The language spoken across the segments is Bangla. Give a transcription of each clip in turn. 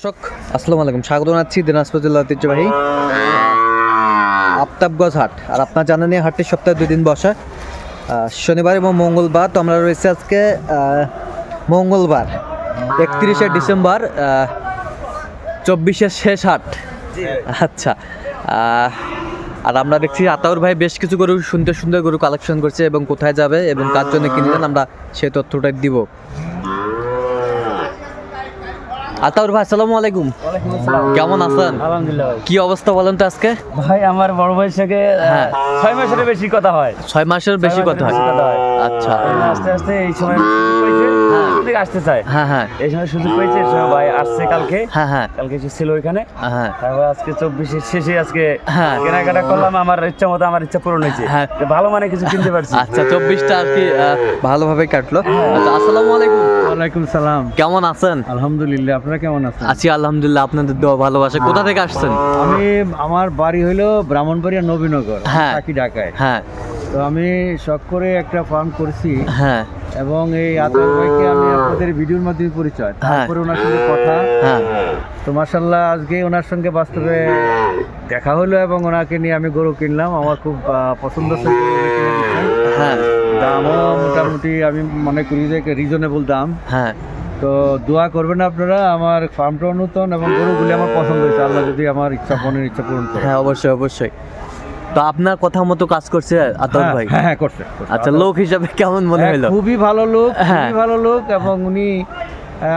দর্শক আসসালামু আলাইকুম। স্বাগত জানাচ্ছি দিনাজপুর জেলা ঐতিহ্যবাহী আফতাবগঞ্জ হাট। আর আপনার জানেন এই হাটটি সপ্তাহে দুই দিন বসে। শনিবার এবং মঙ্গলবার তো আমরা রয়েছে আজকে মঙ্গলবার একত্রিশে ডিসেম্বর চব্বিশের শেষ হাট। আচ্ছা আর আমরা দেখছি আতাউর ভাই বেশ কিছু গরু সুন্দর সুন্দর গরু কালেকশন করছে এবং কোথায় যাবে এবং কার জন্য কিনলেন আমরা সেই তথ্যটাই দিব। আতাউর ভাই আসসালামু আলাইকুম। কেমন আছেন? আলহামদুলিল্লাহ কি অবস্থা বলেন তো আজকে? ভাই আমার বড় ভাইয়ের সঙ্গে হ্যাঁ। ছয় মাসের বেশি কথা হয়। ছয় মাসের বেশি কথা হয়। আচ্ছা। আস্তে আস্তে এই সময় থেকে আসতে চায়। হ্যাঁ হ্যাঁ। এই সময় সুযোগ পেয়েছে ভাই আসছে কালকে। হ্যাঁ হ্যাঁ। কালকে এসে ছিল ওইখানে। হ্যাঁ তারপর আজকে চব্বিশের শেষে আজকে হ্যাঁ। কেনাকাটা করলাম আমার ইচ্ছা মতো আমার ইচ্ছা পূরণ হয়েছে। হ্যাঁ। ভালো মানে কিছু কিনতে পারছি। আচ্ছা চব্বিশটা আর কি ভালোভাবে কাটলো। আচ্ছা আসসালামু আলাইকুম। ওয়ালাইকুম সালাম। কেমন আছেন? আলহামদুলিল্লাহ আপনারা কেমন আছেন? আছি আলহামদুলিল্লাহ আপনাদের দোয়া ভালোবাসা। কোথা থেকে আসছেন? আমি আমার বাড়ি হলো ব্রাহ্মণবাড়িয়া নবীনগর হ্যাঁ। থাকি ঢাকায়। হ্যাঁ। তো আমি শখ করে একটা ফার্ম করছি। হ্যাঁ। এবং এই আতর ভাইকে আমি আপনাদের ভিডিওর মাধ্যমে পরিচয়। হ্যাঁ। তারপরে ওনার সঙ্গে কথা। হ্যাঁ। তো মাসাল্লাহ আজকে ওনার সঙ্গে বাস্তবে দেখা হলো এবং ওনাকে নিয়ে আমি গরু কিনলাম। আমার খুব পছন্দ। হ্যাঁ। দামও মোটামুটি আমি মনে করি যে রিজনেবল দাম। হ্যাঁ। তো দোয়া করবেন আপনারা আমার ফার্মটা নতুন এবং গরুগুলি আমার পছন্দ হয়েছে। আল্লাহ যদি আমার ইচ্ছা মনের ইচ্ছা পূরণ করে। হ্যাঁ অবশ্যই অবশ্যই। তো আপনার কথা মতো কাজ করছে আতর হ্যাঁ, ভাই হ্যাঁ হ্যাঁ করছে। আচ্ছা লোক হিসাবে কেমন মনে হ্যাঁ, হলো খুবই ভালো লোক হ্যাঁ। খুবই ভালো লোক এবং উনি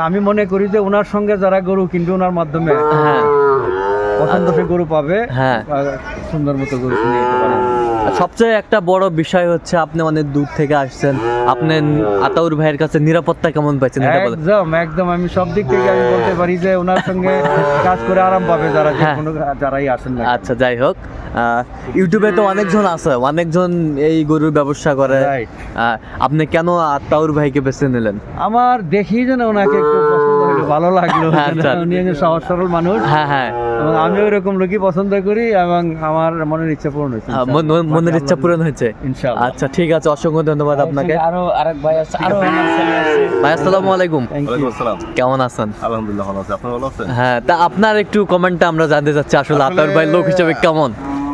আমি মনে করি যে ওনার সঙ্গে যারা গরু কিনবে ওনার মাধ্যমে হ্যাঁ পছন্দ গরু পাবে হ্যাঁ। সুন্দর মতো গরু কিনে পারে আর সবচেয়ে একটা বড় বিষয় হচ্ছে আপনি অনেক দূর থেকে আসছেন। আপনি আতাউর ভাইয়ের কাছে নিরাপত্তা কেমন পাইছেন একদম একদম। আমি সব দিক থেকে আমি বলতে পারি যে ওনার সঙ্গে কাজ করে আরাম পাবে যারা যে হ্যাঁ। কোনো যারাই আসেন না আচ্ছা যাই হোক। আহ, ইউটিউবে তো অনেকজন আছে অনেকজন এই গরুর ব্যবসা করে. আপনি কেন আতাউর ভাইকে বেছে নিলেন? আমার দেখি যেন ওনাকে একটু পছন্দ ভালো লাগল। আচ্ছা। উনি একজন সহজ সরল মানুষ। হ্যাঁ হ্যাঁ। এবং আমিও এরকম লোকই পছন্দ করি এবং আমার মনের ইচ্ছা পূরণ হয়েছে মন- মন- মনের ইচ্ছা পূরণ হয়েছে? ইনশাআল্লাহ। আচ্ছা ঠিক আছে অসংখ্য ধন্যবাদ আপনাকে। আরও আরেক ভাই আছে আরও ভাই আসসালামু আলাইকুম। আসসালাম। কেমন আছেন? আলহামদুলিল্লাহ ভালো আছি। আপনার ভালো আছেন? হ্যাঁ তা আপনার একটু কমেন্টটা আমরা জানতে চাচ্ছি আসলে আতাউর ভাই লোক হিসেবে কেমন?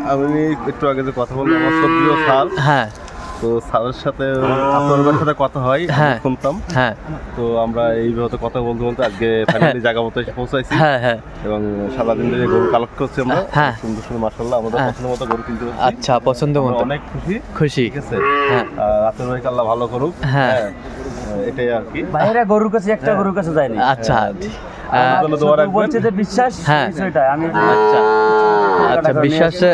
আমি একটু আগে যে কথা বললাম আমার সবজিও সাল হ্যাঁ। তো সালের সাথে আপনার সাথে কথা হয় হ্যাঁ। শুনতাম। হ্যাঁ। তো আমরা এইভাবে কথা বলতে বলতে আজকে ফাইনালি জায়গা মতো এসে পৌঁছাইছি। হ্যাঁ হ্যাঁ। এবং সারাদিন ধরে গরু কালেক্ট করছি আমরা। হ্যাঁ। সুন্দর সুন্দর মাসাল্লাহ আমাদের হ্যাঁ। পছন্দ মতো গরু কিনতে আচ্ছা পছন্দ মতো। অনেক খুশি। খুশি। ঠিক আছে? হ্যাঁ। আপনার ভাইকে আল্লাহ ভালো করুক। হ্যাঁ। এটাই আর কি। বাইরে গরুর কাছে একটা গরুর কাছে যায়নি। আচ্ছা। বলছে বিশ্বাস হ্যাঁ। আমি আচ্ছা আচ্ছা বিশ্বাসে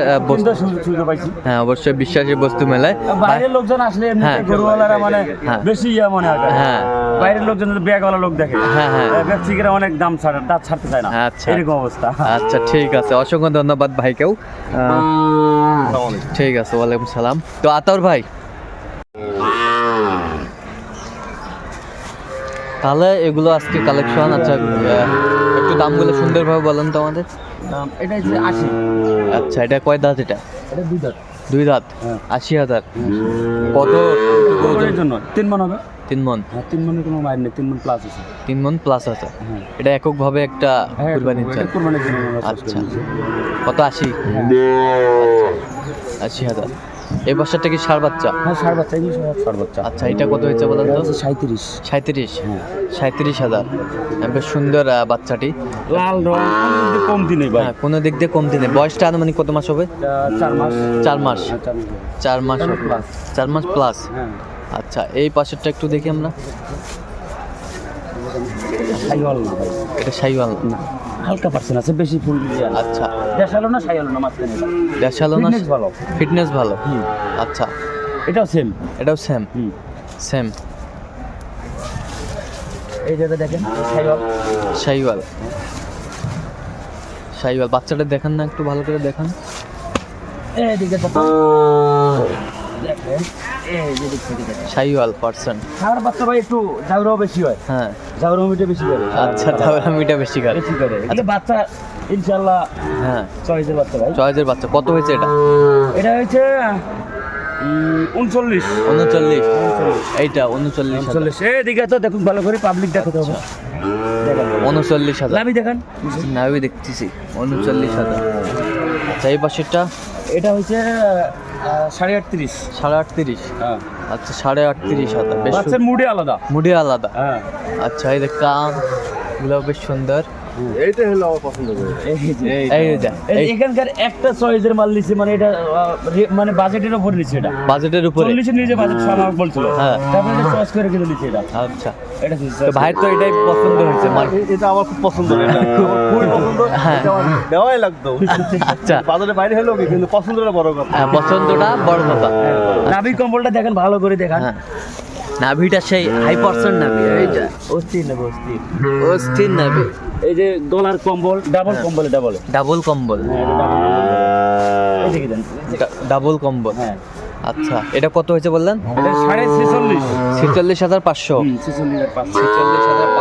পাইছি হ্যাঁ অবশ্যই বিশ্বাসের বস্তু মেলায় বাইরের লোকজন আসলে হ্যাঁ। গরুওয়ালারা মানে হ্যাঁ। বেশি ইয়া মনে হয় হ্যাঁ। বাইরের লোকজন ব্যাগওয়ালা লোক দেখে হ্যাঁ, হ্যাঁ। ব্যবসায়ীরা অনেক দাম ছাড়ে দাঁত ছাড়তে চায় না আচ্ছা। এরকম অবস্থা আচ্ছা ঠিক আছে অসংখ্য ধন্যবাদ ভাইকেও। ঠিক আছে ওয়ালাইকুম সালাম তো আতর ভাই তাহলে এগুলো আজকে কালেকশন আচ্ছা একটু দামগুলো সুন্দরভাবে বলেন তো আমাদের। এটা হচ্ছে আশি। আচ্ছা এটা কয় দাঁত এটা? এটা দুই দাঁত। দুই দাঁত? হ্যাঁ। আশি হাজার। কত? ওজনের জন্য। তিন মন হবে। তিন মন? হ্যাঁ তিন মনের কোনো মায়ের নেই তিন মন প্লাস আছে। তিন মন প্লাস আছে। হ্যাঁ। এটা এককভাবে একটা হ্যাঁ, কুরবানির জন্য আচ্ছা। কত? আশি? আশি হাজার। এই বছরটা কি সার বাচ্চা? হ্যাঁ ষাট বাচ্চা এগুলো ষাট বাচ্চা। আচ্ছা এটা কত হয়েছে বলেন তো? হচ্ছে সাঁত্রিশ সাঁত্রিশ হ্যাঁ। সাঁত্রিশ হাজার। হ্যাঁ, বেশ সুন্দর বাচ্চাটি। লাল রং। কোনো কম দিনে ভাই। হ্যাঁ কোনো দিক দিয়ে কমতি নেই। বয়সটা আনুমানিক কত মাস হবে? চার মাস। চার মাস। হ্যাঁ, চার মাস। চার মাস চার মাস প্লাস হ্যাঁ। আচ্ছা এই পাশেরটা একটু দেখি আমরা। সাইওয়াল না ভাই। এটা সাইওয়াল না। হালকা পার্সেন্ট আছে বেশি ফুল দিয়ে আচ্ছা। দেশালো না সাইওয়াল না মাঝখানে। দেশালো না Fitness ভালো। ফিটনেস ভালো। হুম। আচ্ছা। এটাও সেম এটাও সেম হুম। সেম এই জায়গায় দেখেন সাইওয়াল। সাইওয়াল। সাইওয়াল। বাচ্চাটা দেখান না একটু ভালো করে দেখান। এইদিকে সাইওয়াল পার্সন। খাওয়ার বাচ্চা ভাই একটু জাউরাও বেশি হয়। হ্যাঁ। জাউরাও মিটে বেশি করে। আচ্ছা আমি এটা বেশি খাই বেশি করে। এগুলো বাচ্চা ইনশাল্লাহ হ্যাঁ। চয়েসের বাচ্চা ভাই। চয়েসের বাচ্চা। কত হয়েছে এটা? এটা হচ্ছে উনচল্লিশ। উনচল্লিশ। এইটা উনচল্লিশ উনচল্লিশ। এদিকে তো দেখুন ভালো করে পাবলিক দেখাতে হবে। উনচল্লিশ হাজার। লাভি দেখান। নাভি দেখতেছি। উনচল্লিশ হাজার। আচ্ছা এই পাশেরটা? এটা হচ্ছে আহ, সাড়ে আটত্রিশ। সাড়ে আটত্রিশ? হ্যাঁ। আচ্ছা সাড়ে আটত্রিশ হাজার। বেশ বাচ্চার মুডে আলাদা। মুডি আলাদা। হ্যাঁ। আচ্ছা এই দেখ কানগুলো বেশ সুন্দর। এইটা হলো আমার পছন্দ করে। এই যে। এই যে এই এই এখানকার একটা চয়েসের মাল নিচ্ছে মানে এটা মানে বাজেটের উপর নিচ্ছে এটা। বাজেটের উপরে। চল্লিশের নিচে বাজেট আমাকে বলছিল। হ্যাঁ। তারপরে চয়েস করে কিন্তু নিচ্ছে এটা। আচ্ছা। এটা তো ভাইয়ের তো এটাই পছন্দ হয়েছে মার- এটা আমার খুব পছন্দ। এটা আমার দেওয়াই লাগতো। আচ্ছা। বাজারে বাইরে হলো কি কিন্তু পছন্দটা বড় কথা। হ্যাঁ পছন্দটা বড় কথা। নাভি কম্বলটা দেখেন ভালো করে দেখান। হ্যাঁ। নাভিটা সেই হাই পার্সেন্ট নাভি এইটা অস্থির নেবে অস্থির। অস্থির নাভি। এই যে গলার কম্বল ডাবল কম্বল ডাবল ডাবল কম্বল। এই ডাবল কম্বল। হ্যাঁ। আচ্ছা এটা কত হয়েছে বললেন? সাড়ে ছেচল্লিশ। ছেচল্লিশ হাজার পাঁচশো। ছেচল্লিশ হাজার পাঁচশো। ছেচল্লিশ হাজার পাঁচশো।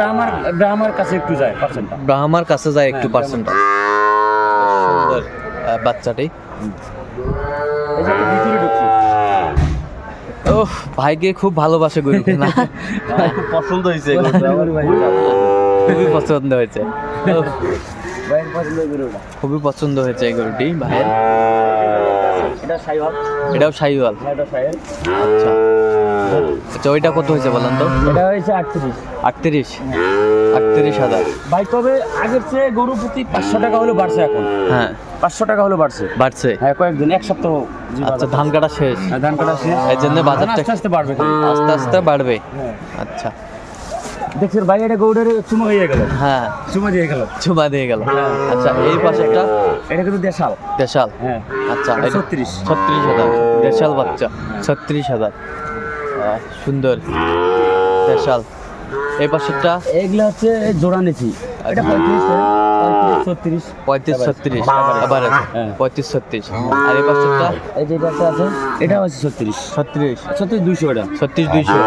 ব্রাহ্মার ব্রাহ্মার কাছে একটু যায় পার্সেন্টটা ব্রাহ্মার কাছে যায় একটু হ্যাঁ, পার্সেন্টটা সুন্দর বাচ্চাটি। ও ভাইকে খুব ভালোবাসে গরু না খুব পছন্দ হয়েছে খুবই পছন্দ হয়েছে। খুবই পছন্দ হয়েছে এই গরুটি ভাইয়ের। এটা সাইওয়াল। এটাও সাইওয়াল। হ্যাঁ এটা সাইওয়াল। আচ্ছা আচ্ছা ওইটা কত হয়েছে বলেন তো? এটা হয়েছে আটত্রিশ। আটত্রিশ? আটত্রিশ হাজার। ভাই তবে আগের চেয়ে গরু প্রতি পাঁচশো টাকা হলে বাড়ছে এখন। হ্যাঁ। পাঁচশো টাকা হলে বাড়ছে। বাড়ছে? হ্যাঁ কয়েকদিন এক সপ্তাহ আচ্ছা ধান কাটা শেষ? হ্যাঁ, ধান কাটা শেষ। এই জন্য বাজারটা আস্তে আস্তে বাড়বে। আস্তে আস্তে বাড়বে। হ্যাঁ। আচ্ছা। দেখছেন ভাই এটা গৌড়ের চুমা হয়ে গেল। হ্যাঁ। চুমা দিয়ে গেল। চুমা দিয়ে গেল। আচ্ছা এই পাশেরটা এটা কিন্তু দেশাল। দেশাল? হ্যাঁ। আচ্ছা ছত্রিশ। ছত্রিশ হাজার। দেশাল বাচ্চা ছত্রিশ হাজার। সুন্দর। দেশাল। এই পাশেরটা? এগুলো হচ্ছে জোড়া নিছি। এটা পঁয়ত্রিশ ছত্রিশ। পঁয়ত্রিশ ছত্রিশ। আবার আছে হ্যাঁ। পঁয়ত্রিশ ছত্রিশ। আর এই পাশেরটা? এই যে এটা আছে এটা ছত্রিশ। ছত্রিশ। ছত্রিশ দুইশো এটা। ছত্রিশ দুইশো।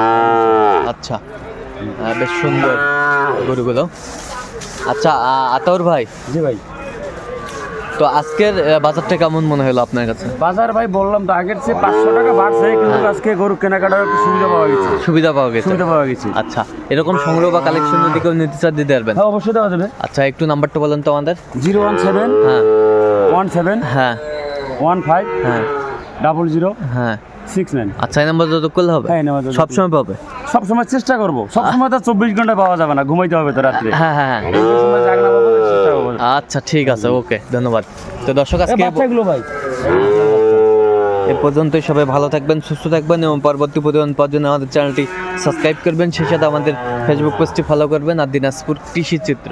আচ্ছা। বেশ সুন্দর গরুগুলো। আচ্ছা আতাউর ভাই। জি ভাই। তো আজকের বাজারটা কেমন মনে হলো আপনার কাছে? বাজার ভাই বললাম তো আগের চেয়ে পাঁচশো টাকা বাড়ছে কিন্তু আজকে গরু কেনাকাটার একটু সুবিধা পাওয়া গেছে। সুবিধা পাওয়া গেছে। সুবিধা পাওয়া গেছে। আচ্ছা এরকম সংগ্রহ বা কালেকশনের দিকেও নিতে চান দিতে পারবেন হ্যাঁ অবশ্যই দেওয়া যাবে। আচ্ছা একটু নাম্বারটা বলেন তো আমাদের। জিরো ওয়ান সেভেন হ্যাঁ। ওয়ান সেভেন হ্যাঁ। ওয়ান ফাইভ হ্যাঁ। ডাবল জিরো হ্যাঁ। Six nine. আচ্ছা এই নাম্বার যত করলে হবে হ্যাঁ, সবসময় পাবে। সবসময় চেষ্টা করব। সবসময় তো চব্বিশ ঘণ্টা পাওয়া যাবে না ঘুমাইতে হবে তো রাত্রে। হ্যাঁ হ্যাঁ হ্যাঁ। আচ্ছা ঠিক আছে ওকে ধন্যবাদ। তো দর্শক আজকে ভাই। এ পর্যন্তই সবাই ভালো থাকবেন সুস্থ থাকবেন এবং পরবর্তী প্রতিবেদন পাওয়ার জন্য আমাদের চ্যানেলটি সাবস্ক্রাইব করবেন। সেই সাথে আমাদের ফেসবুক পেজটি ফলো করবেন আর দিনাজপুর কৃষি চিত্র।